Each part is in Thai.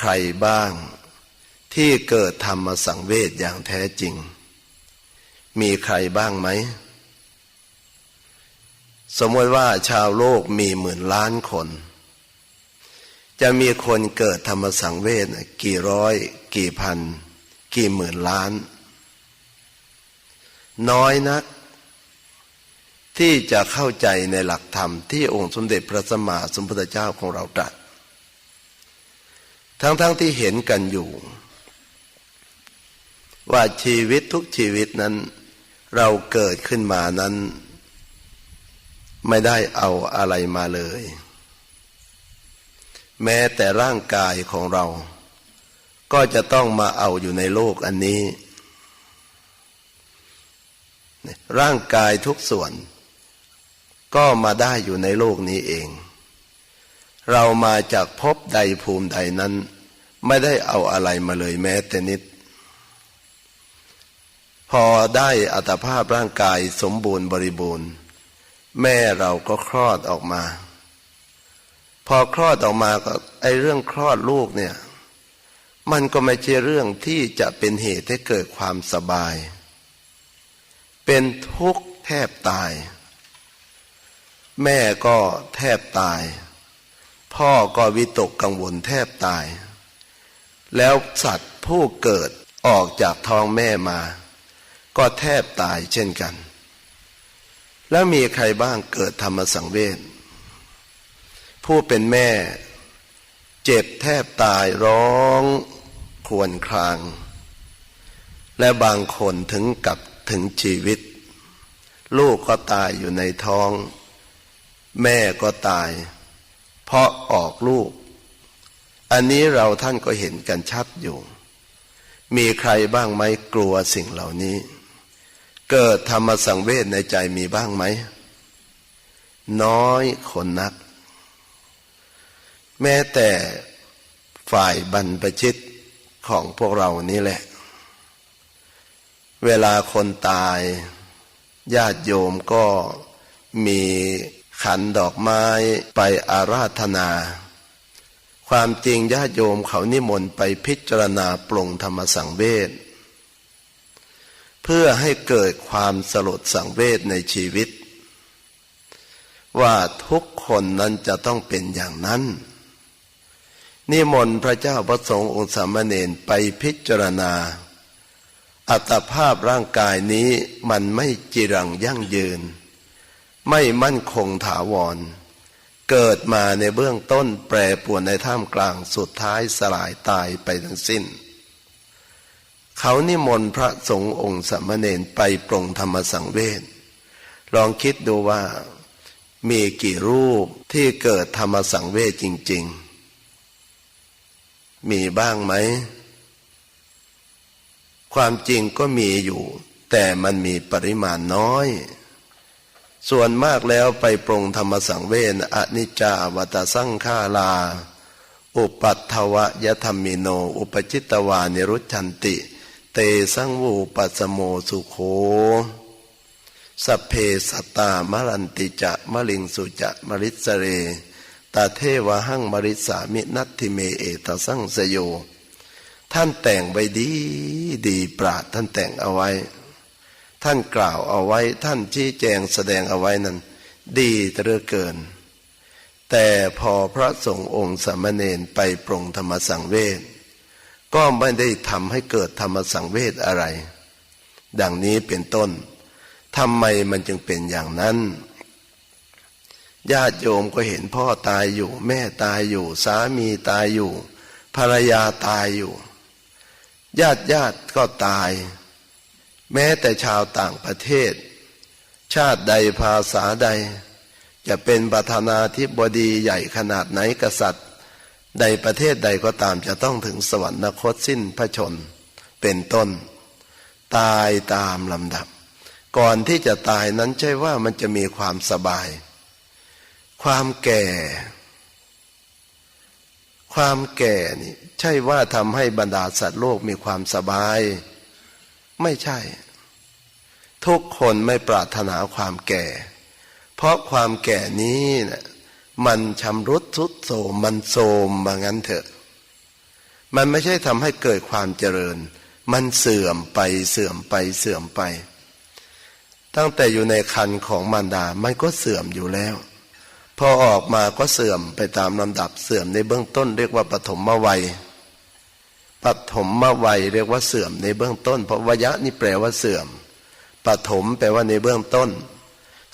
ใครบ้าง ที่เกิดธรรมสังเวชอย่างแท้จริง มีใครบ้างไหม สมมติว่าชาวโลกมีหมื่นล้านคน จะมีคนเกิดธรรมสังเวชกี่ร้อย กี่พัน กี่หมื่นล้าน น้อยนักที่จะเข้าใจในหลักธรรมที่องค์สมเด็จพระสัมมาสัมพุทธเจ้าของเราตรัส ทั้งๆทที่เห็นกันอยู่ ว่าชีวิตทุกชีวิตนั้น เราเกิดขึ้นมานั้น ไม่ได้เอาอะไรมาเลย แม้แต่ร่างกายของเรา ก็จะต้องมาเอาอยู่ในโลกอันนี้ ร่างกายทุกส่วน ก็มาได้อยู่ในโลกนี้เอง เรามาจากภพใดภูมิใดนั้น ไม่ได้เอาอะไรมาเลยแม้แต่นิด พอได้อัตภาพร่างกายสมบูรณ์บริบูรณ์ แม่เราก็คลอดออกมา พอคลอดออกมาก็ไอเรื่องคลอดลูกเนี่ย มันก็ไม่ใช่เรื่องที่จะเป็นเหตุให้เกิดความสบาย เป็นทุกข์แทบตาย แม่ก็แทบตาย พ่อก็วิตกกังวลแทบตาย แล้วสัตว์ผู้เกิดออกจากท้องแม่มา ก็แทบตายเช่นกัน แล้วมีใครบ้างเกิดธรรมสังเวชผู้เป็นแม่ เจ็บแทบตายร้องครวญคราง และบางคนถึงกับถึงชีวิต ลูกก็ตายอยู่ในท้อง แม่ก็ตาย เพราะออกลูก อันนี้เราท่านก็เห็นกันชัดอยู่ มีใครบ้างไหมกลัวสิ่งเหล่านี้ เกิดธรรมสังเวชในใจมีบ้างไหม น้อยคนนัก แม้แต่ฝ่ายบรรพชิตของพวกเรานี่แหละ เวลาคนตายญาติโยมก็มี ขันดอกไม้ไปอาราธนา ความจริงญาติโยมเขานิมนต์ไปพิจารณาปลงธรรมสังเวชเพื่อให้เกิดความสลดสังเวชในชีวิต ว่าทุกคนนั้นจะต้องเป็นอย่างนั้นนิมนต์พระเจ้าพระสงฆ์องค์สามเณรไปพิจารณา อัตภาพร่างกายนี้มันไม่จิรังยั่งยืน ไม่มั่นคงถาวร เกิดมาในเบื้องต้นแปรปรวนในท่ามกลางสุดท้ายสลายตายไปทั้งสิ้น เขานิมนต์พระสงฆ์องค์สามเณรไปปรงธรรมสังเวชลองคิดดูว่ามีกี่รูปที่เกิดธรรมสังเวชจริง ๆ มีบ้างไหม ความจริงก็มีอยู่ แต่มันมีปริมาณน้อย ส่วนมากแล้วไปปรงธรรมสังเวชอนิจจาวตสังขาลา อุปัตถวะยธรรมิโน อุปจิตตวานิรุชันติ เตสังวูปัสโมสุโขสัพเพสตตามรันติจะมะลิงสุจะมริสเรตาเทวหังมริสามินัตทิเมเอตสังสโย ท่านแต่งไว้ดีดีปราดท่านแต่งเอาไว้ ท่านกล่าวเอาไว้ท่านชี้แจงแสดงเอาไว้นั้น ดีเหลือเกิน แต่พอพระสงฆ์องค์สามเณรไปปรงธรรมสังเวชก็ไม่ได้ทำให้เกิดธรรมสังเวชอะไร ดังนี้เป็นต้นทำไมมันจึงเป็นอย่างนั้นญาติโยมก็เห็นพ่อตายอยู่ แม่ตายอยู่ สามีตายอยู่ ภรรยาตายอยู่ ญาติญาติก็ตาย แม้แต่ชาวต่างประเทศ ชาติใดภาษาใด จะเป็นประธานาธิบดีใหญ่ขนาดไหนกษัตริย์ ใดประเทศใดก็ตามจะต้องถึงสวรรคตสิ้นพระชน เป็นต้น ตายตามลำดับ ก่อนที่จะตายนั้นใช่ว่ามันจะมีความสบาย ความแก่ ความแก่นี่ใช่ว่าทำให้บรรดาสัตว์โลกมีความสบาย ไม่ใช่ ทุกคนไม่ปรารถนาความแก่ เพราะความแก่นี้นะมันชำรุดทุดโทมมันโทมบางั้นเถอะ มันไม่ใช่ทำให้เกิดความเจริญ มันเสื่อมไปเสื่อมไปเสื่อมไป ตั้งแต่อยู่ในคันของมารดา มันก็เสื่อมอยู่แล้ว พอออกมาก็เสื่อมไปตามลำดับเสื่อมในเบื้องต้นเรียกว่าปฐมวัย ปฐมมวัยเรียกว่าเสื่อมในเบื้องต้น เพราะวยะนี่แปลว่าเสื่อมปฐมแปลว่าในเบื้องต้น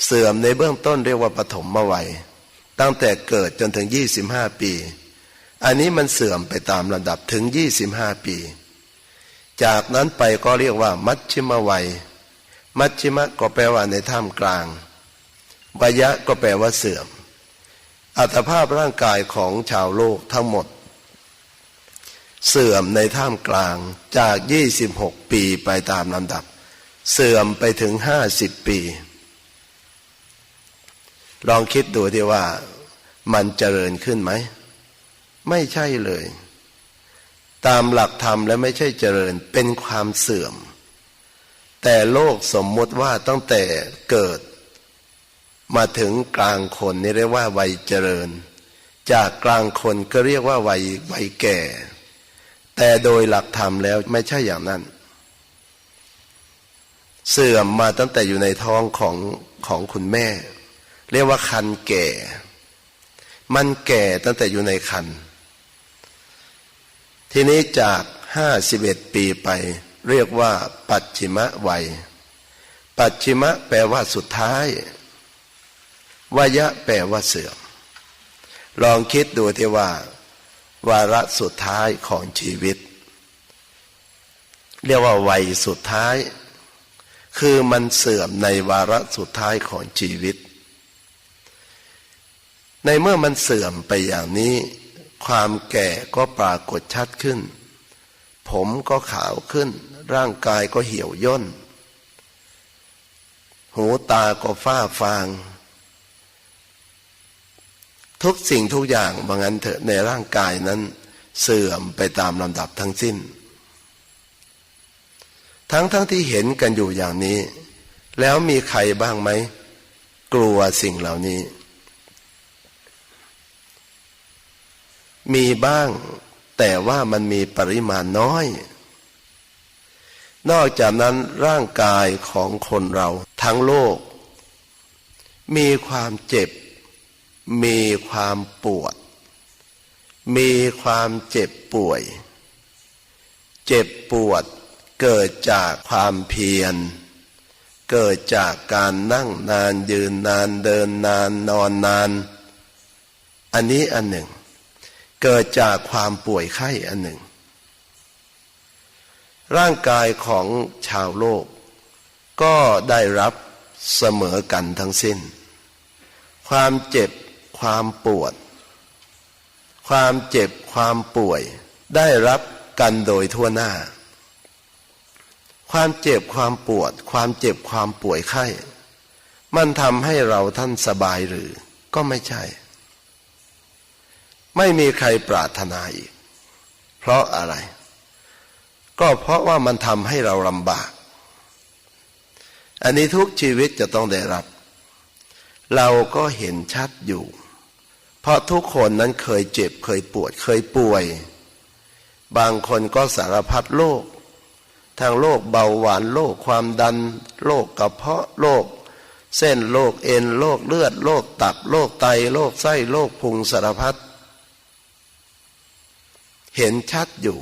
เสื่อมในเบื้องต้นเรียกว่าปฐมมวัย ตั้งแต่เกิดจนถึงยี่สิบห้าปี อันนี้มันเสื่อมไปตามระดับถึงยี่สิบห้าปี จากนั้นไปก็เรียกว่า มัชชิมวัย มัชชิมะก็แปลว่าในท่ามกลางวยะก็แปลว่าเสื่อม อัตภาพร่างกายของชาวโลกทั้งหมด เสื่อมในท่ามกลางจาก 26 ปีไปตามลำดับ เสื่อมไปถึง 50 ปี ลองคิดดูที่ว่ามันเจริญขึ้นไหม ไม่ใช่เลย ตามหลักธรรมและไม่ใช่เจริญเป็นความเสื่อม แต่โลกสมมติว่าตั้งแต่เกิด มาถึงกลางคนนี่เรียกว่าวัยเจริญ จากกลางคนก็เรียกว่าวัยวัยแก่ แต่โดยหลักธรรมแล้วไม่ใช่อย่างนั้น เสื่อมมาตั้งแต่อยู่ในท้องของของคุณแม่ เรียกว่าคันแก่ มันแก่ตั้งแต่อยู่ในคัน ทีนี้จากห้าสิบเอ็ดปีไป เรียกว่า ปัจฉิมวัย ปัจฉิมะแปลว่าสุดท้ายวายะแปลว่าเสื่อม ลองคิดดูที่ว่า วาระสุดท้ายของชีวิต เรียกว่าวัยสุดท้าย คือมันเสื่อมในวาระสุดท้ายของชีวิต ในเมื่อมันเสื่อมไปอย่างนี้ ความแก่ก็ปรากฏชัดขึ้น ผมก็ขาวขึ้น ร่างกายก็เหี่ยวย่น หูตาก็ฝ้าฟาง ทุกสิ่งทุกอย่างบางอันเถอะในร่างกายนั้น เสื่อมไปตามลำดับทั้งสิ้น ทั้งทั้งที่เห็นกันอยู่อย่างนี้ แล้วมีใครบ้างไหม กลัวสิ่งเหล่านี้ มีบ้างแต่ว่ามันมีปริมาณน้อย นอกจากนั้นร่างกายของคนเราทั้งโลก มีความเจ็บ มีความปวด มีความเจ็บป่วย เจ็บปวดเกิดจากความเพียร เกิดจากการนั่งนานยืนนานเดินนานนอนนาน อันนี้อันหนึ่ง เกิดจากความป่วยไข้อันหนึ่ง ร่างกายของชาวโลก ก็ได้รับเสมอกันทั้งสิ้น ความเจ็บ ความปวด ความเจ็บความป่วย ได้รับกันโดยทั่วหน้า ความเจ็บความปวด ความเจ็บความป่วยไข้ มันทำให้เราท่านสบายหรือ ก็ไม่ใช่ ไม่มีใครปรารถนาอีก เพราะอะไร ก็เพราะว่ามันทำให้เราลำบาก อันนี้ทุกชีวิตจะต้องได้รับเราก็เห็นชัดอยู่ เพราะทุกคนนั้นเคยเจ็บเคยปวดเคยป่วย บางคนก็สารพัดโรคทางโรคเบาหวานโรคความดันโรคกระเพาะโรคเส้นโรคเอ็นโรคเลือดโรคตับโรคไตโรคไส้โรคพุงสารพัดเห็นชัดอยู่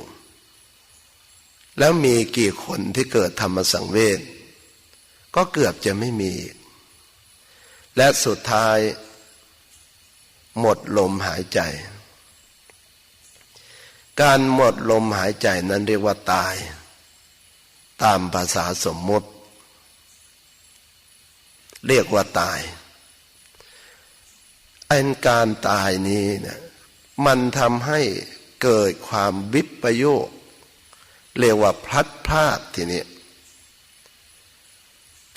แล้วมีกี่คนที่เกิดธรรมสังเวชก็เกือบจะไม่มี และสุดท้าย หมดลมหายใจ การหมดลมหายใจนั้นเรียกว่าตาย ตามภาษาสมมติ เรียกว่าตายอันการตายนี้เนี่ยมันทำให้เกิดความวิปโยค เรียกว่าพลัดพรากทีนี้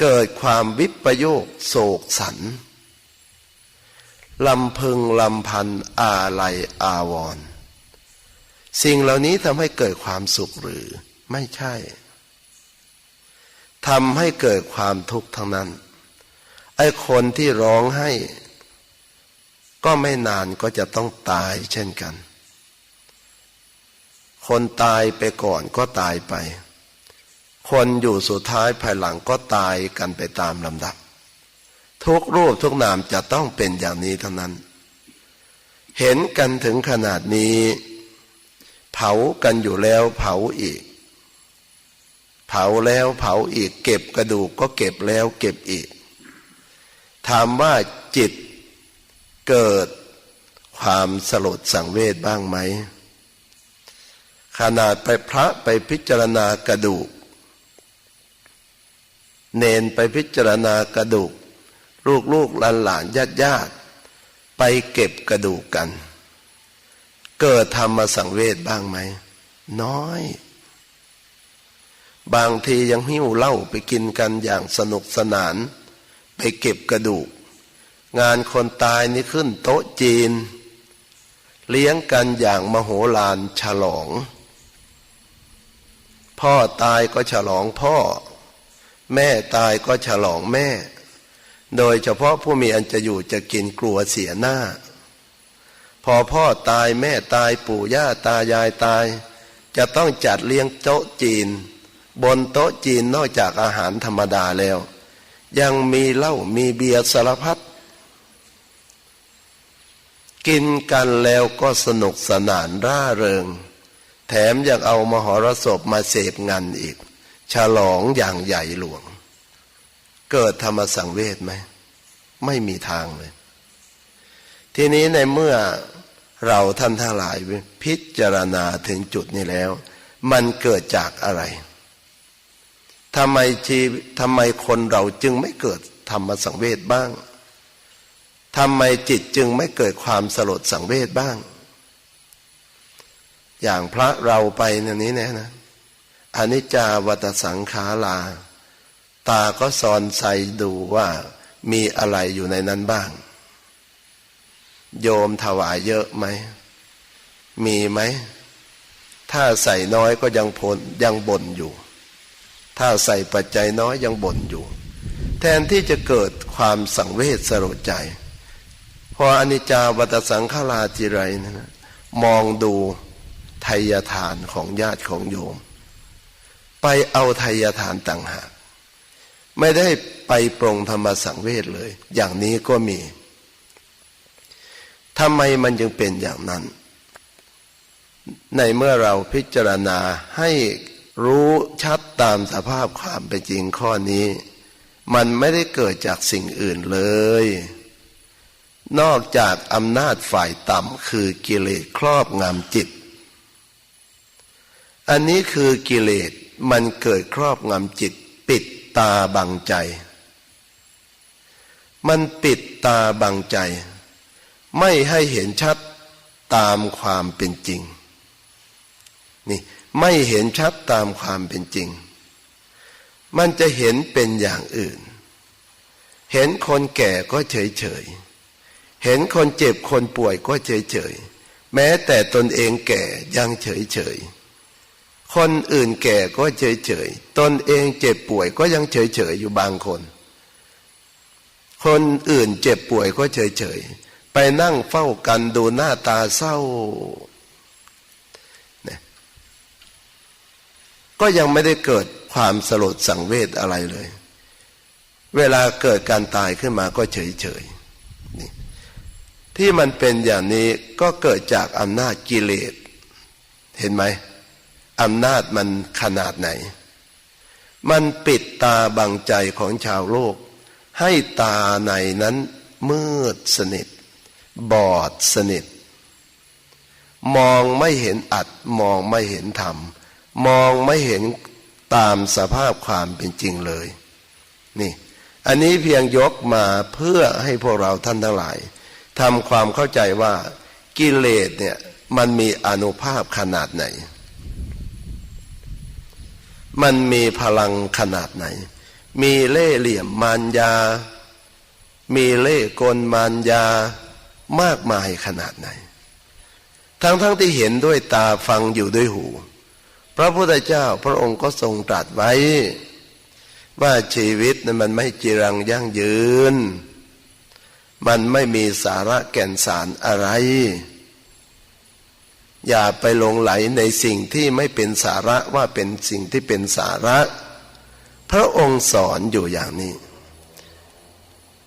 เกิดความวิปโยคโศกสัน ลำพึงลำพันอาลัยอาวร สิ่งเหล่านี้ทำให้เกิดความสุขหรือไม่ใช่ทำให้เกิดความทุกข์ทั้งนั้น ไอ้คนที่ร้องให้ ก็ไม่นานก็จะต้องตายเช่นกัน คนตายไปก่อนก็ตายไป คนอยู่สุดท้ายภายหลังก็ตายกันไปตามลำดับ ทุกรูปทุกนามจะต้องเป็นอย่างนี้เท่านั้น เห็นกันถึงขนาดนี้ เผากันอยู่แล้วเผาอีก เผาแล้วเผาอีก เก็บกระดูกก็เก็บแล้วเก็บอีกถามว่าจิตเกิดความสลดสังเวชบ้างไหม ขนาดไปพระไปพิจารณากระดูก เนนไปพิจารณากระดูก ลูกลูกหลานหลานญาติญาติไปเก็บกระดูกกัน เกิดธรรมสังเวชบ้างไหม น้อย บางทียังหิ้วเหล้าไปกินกันอย่างสนุกสนาน ไปเก็บกระดูก งานคนตายนี่ขึ้นโต๊ะจีน เลี้ยงกันอย่างมโหฬารฉลอง พ่อตายก็ฉลองพ่อ แม่ตายก็ฉลองแม่ โดยเฉพาะผู้มีอันจะอยู่จะกินกลัวเสียหน้า พอพ่อตายแม่ตายปู่ย่าตายายตาย จะต้องจัดเลี้ยงโต๊ะจีน บนโต๊ะจีนนอกจากอาหารธรรมดาแล้ว ยังมีเหล้ามีเบียร์สารพัดกินกันแล้วก็สนุกสนานร่าเริง แถมยังเอามหรสพมาเสพงานอีก ฉลองอย่างใหญ่หลวง เกิดธรรมสังเวชไหมไม่มีทางเลย ทีนี้ในเมื่อเราท่านทั้งหลายพิจารณาถึงจุดนี้แล้ว มันเกิดจากอะไรทำไมชีทำไมคนเราจึงไม่เกิดธรรมสังเวชบ้างทำไมจิตจึงไม่เกิดความสลดสังเวชบ้าง อย่างพระเราไปในนี้นะนะอนิจจาวัตสังขารา ตาก็สอนใส่ดูว่ามีอะไรอยู่ในนั้นบ้าง โยมถวายเยอะไหม มีไหม ถ้าใส่น้อยก็ยังพลยังบ่นอยู่ ถ้าใส่ปัจจัยน้อยยังบ่นอยู่ แทนที่จะเกิดความสังเวชสลดใจ พออนิจจาวัตสังขาราจิไรนะมองดูไทยทานของญาติของโยม ไปเอาไทยทานต่างหาก ไม่ได้ไปปรงธรรมสังเวชเลย อย่างนี้ก็มีทำไมมันจึงเป็นอย่างนั้น ในเมื่อเราพิจารณาให้รู้ชัดตามสภาพความเป็นจริงข้อนี้ มันไม่ได้เกิดจากสิ่งอื่นเลย นอกจากอำนาจฝ่ายต่ำคือกิเลสครอบงำจิต อันนี้คือกิเลสมันเกิดครอบงำจิตปิด ตาบังใจ มันปิดตาบังใจ ไม่ให้เห็นชัดตามความเป็นจริง นี่ไม่เห็นชัดตามความเป็นจริง มันจะเห็นเป็นอย่างอื่น เห็นคนแก่ก็เฉยเฉย เห็นคนเจ็บคนป่วยก็เฉยเฉย แม้แต่ตนเองแก่ยังเฉยเฉย คนอื่นแก่ก็เฉยเฉยตนเองเจ็บป่วยก็ยังเฉยเฉยอยู่บางคน คนอื่นเจ็บป่วยก็เฉยเฉยไปนั่งเฝ้ากันดูหน้าตาเศร้าก็ยังไม่ได้เกิดความสลดสังเวชอะไรเลย เวลาเกิดการตายขึ้นมาก็เฉยเฉยนี่ที่มันเป็นอย่างนี้ก็เกิดจากอำนาจกิเลส เห็นไหม อำนาจมันขนาดไหน มันปิดตาบังใจของชาวโลก ให้ตาในนั้นมืดสนิท บอดสนิท มองไม่เห็นอัดมองไม่เห็นธรรม มองไม่เห็นตามสภาพความเป็นจริงเลย นี่ อันนี้เพียงยกมาเพื่อให้พวกเราท่านทั้งหลายทำความเข้าใจว่ากิเลสเนี่ยมันมีอนุภาพขนาดไหน มันมีพลังขนาดไหน มีเล่เหลี่ยมมารยา มีเล่กลมารยามากมายขนาดไหน ทั้งๆทที่เห็นด้วยตาฟังอยู่ด้วยหู พระพุทธเจ้าพระองค์ก็ทรงตรัสไว้ ว่าชีวิตนั้นมันไม่จีรังยั่งยืน มันไม่มีสาระแก่นสารอะไร อย่าไปหลงไหลในสิ่งที่ไม่เป็นสาระว่าเป็นสิ่งที่เป็นสาระ พระองค์สอนอยู่อย่างนี้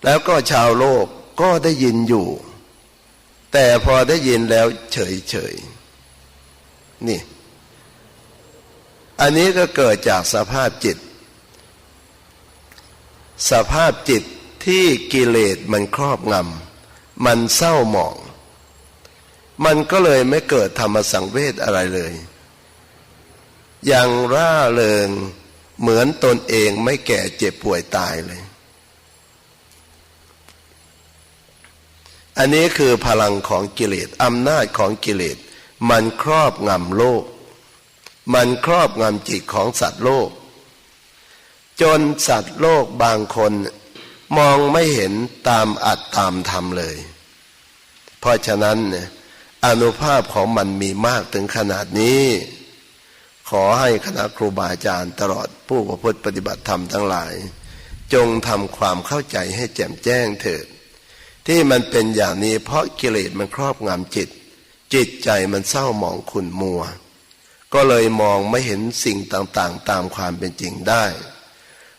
แล้วก็ชาวโลกก็ได้ยินอยู่ แต่พอได้ยินแล้วเฉยเฉยนี่ อันนี้ก็เกิดจากสภาพจิต สภาพจิตที่กิเลสมันครอบงำมันเศร้าหมอง มันก็เลยไม่เกิดธรรมสังเวชอะไรเลยอย่างร่าเริงเหมือนตนเองไม่แก่เจ็บป่วยตายเลย อันนี้คือพลังของกิเลสอำนาจของกิเลส มันครอบงำโลก มันครอบงำจิตของสัตว์โลก จนสัตว์โลกบางคนมองไม่เห็นตามอัดตามธรรมเลย เพราะฉะนั้นเนี่ย อนุภาพของมันมีมากถึงขนาดนี้ ขอให้คณะครูบาอาจารย์ตลอดผู้ประพฤติปฏิบัติธรรมทั้งหลาย จงทำความเข้าใจให้แจ่มแจ้งเถิด ที่มันเป็นอย่างนี้เพราะกิเลสมันครอบงำจิต จิตใจมันเศร้าหมองขุ่นมัว ก็เลยมองไม่เห็นสิ่งต่างๆ ตามความเป็นจริงได้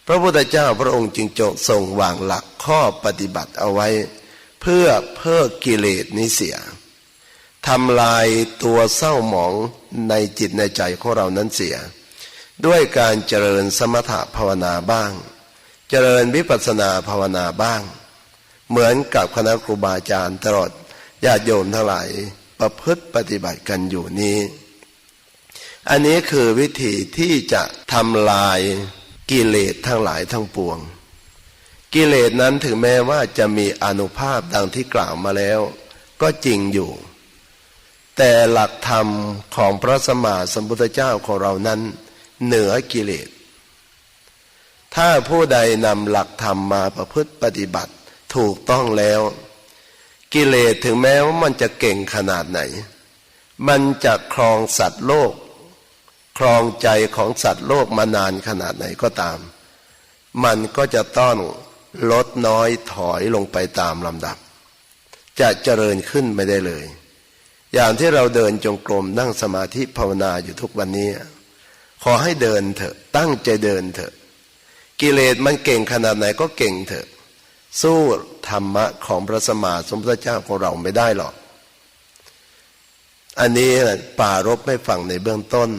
พระพุทธเจ้าพระองค์จึงจงทรงวางหลักข้อปฏิบัติเอาไว้ เพื่อเพิกกิเลสนี้เสีย ทำลายตัวเศร้าหมองในจิตในใจของเรานั้นเสีย ด้วยการเจริญสมถะภาวนาบ้าง เจริญวิปัสสนาภาวนาบ้าง เหมือนกับคณะครูบาอาจารย์ตลอดญาติโยมทั้งหลายประพฤติปฏิบัติกันอยู่นี้ อันนี้คือวิธีที่จะทำลายกิเลสทั้งหลายทั้งปวง กิเลสนั้นถึงแม้ว่าจะมีอนุภาพดังที่กล่าวมาแล้ว ก็จริงอยู่ แต่หลักธรรมของพระสมมาสัมพุทธเจ้าของเรานั้น เหนือกิเลส ถ้าผู้ใดนำหลักธรรมมาประพฤติปฏิบัติถูกต้องแล้ว กิเลสถึงแม้ว่ามันจะเก่งขนาดไหน มันจะครองสัตว์โลก ครองใจของสัตว์โลกมานานขนาดไหนก็ตาม มันก็จะต้องลดน้อยถอยลงไปตามลำดับ จะเจริญขึ้นไม่ได้เลย อย่างที่เราเดินจงกรมนั่งสมาธิภาวนาอยู่ทุกวันนี้ ขอให้เดินเถอะตั้งใจเดินเถอะ กิเลสมันเก่งขนาดไหนก็เก่งเถอะ สู้ธรรมะของพระสมมาสมพุทธเจ้าของเราไม่ได้หรอก อันนี้ป่ารบไม่ฟังในเบื้องต้น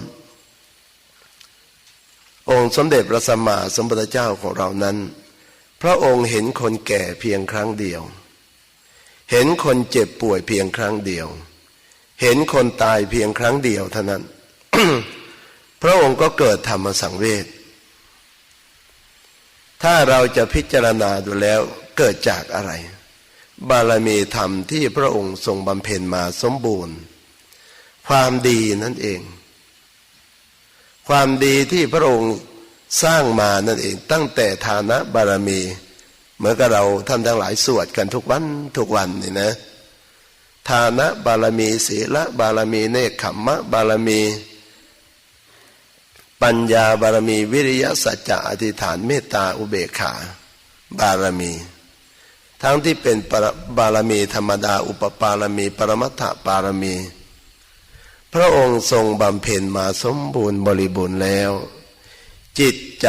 องค์สมเด็จพระสัมมาสัมพุทธเจ้าของเรานั้น พระองค์เห็นคนแก่เพียงครั้งเดียว เห็นคนเจ็บป่วยเพียงครั้งเดียว เห็นคนตายเพียงครั้งเดียวเท่านั้น พระองค์ก็เกิดธรรมสังเวช ถ้าเราจะพิจารณาดูแล้วเกิดจากอะไร บารมีธรรมที่พระองค์ทรงบำเพ็ญมาสมบูรณ์ ความดีนั่นเอง ความดีที่พระองค์สร้างมานั่นเอง ตั้งแต่ฐานะบารมี เหมือนกับเราท่านทั้งหลายสวดกันทุกวันทุกวันนี่นะ ฐานะบารมีศีละบารมีเนคขมมะบารมี ปัญญาบารมีวิริยะสัจจะอธิษฐานเมตตาอุเบกขา บารมี ทั้งที่เป็นบารมีธรรมดาอุปปารมี ปรมัตถบารมี พระองค์ทรงบำเพ็ญมาสมบูรณ์บริบูรณ์แล้ว จิตใจ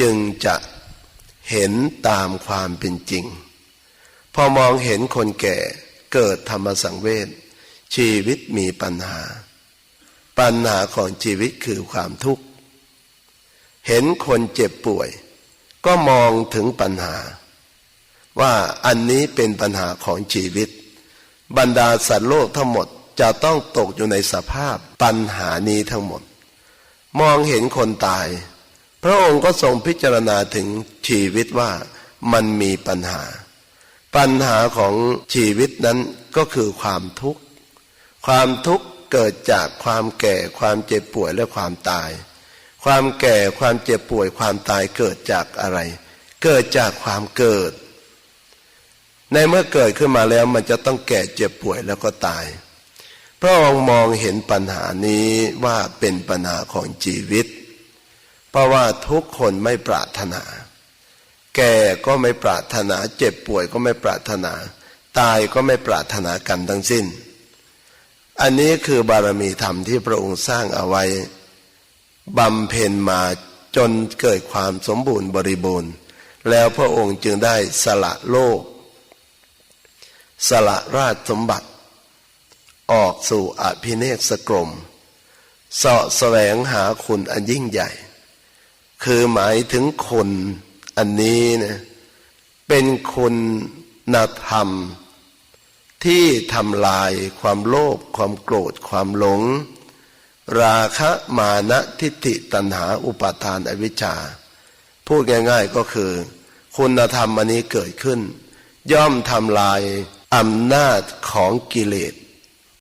จึงจะเห็นตามความเป็นจริง พอมองเห็นคนแก่ เกิดธรรมสังเวชชีวิตมีปัญหา ปัญหาของชีวิตคือความทุกข์ เห็นคนเจ็บป่วย ก็มองถึงปัญหา ว่าอันนี้เป็นปัญหาของชีวิต บรรดาสัตว์โลกทั้งหมดจะต้องตกอยู่ในสภาพปัญหานี้ทั้งหมด มองเห็นคนตาย พระองค์ก็ทรงพิจารณาถึงชีวิตว่ามันมีปัญหา ปัญหาของชีวิตนั้นก็คือความทุกข์ ความทุกข์เกิดจากความแก่ความเจ็บป่วยและความตาย ความแก่ความเจ็บป่วยความตายเกิดจากอะไร เกิดจากความเกิด ในเมื่อเกิดขึ้นมาแล้วมันจะต้องแก่เจ็บป่วยแล้วก็ตายพระองค์มองเห็นปัญหานี้ว่าเป็นปัญหาของชีวิต เพราะว่าทุกคนไม่ปรารถนา แก่ก็ไม่ปรารถนา เจ็บป่วยก็ไม่ปรารถนา ตายก็ไม่ปรารถนากันทั้งสิ้น อันนี้คือบารมีธรรมที่พระองค์สร้างเอาไว้บำเพ็ญมาจนเกิดความสมบูรณ์บริบูรณ์ แล้วพระองค์จึงได้สละโลก สละราชสมบัติ ออกสู่อภิเนศกรมเสาะแสวงหาคุณอันยิ่งใหญ่ คือหมายถึงคน อันนี้นะเป็นคุณนธรรม ที่ทำลายความโลภความโกรธความหลง ราคะมานะทิฏฐิตัณหาอุปาทานอวิชชา พูดง่ายๆก็คือ คุณธรรมอันนี้เกิดขึ้น ย่อมทำลายอำนาจของกิเลส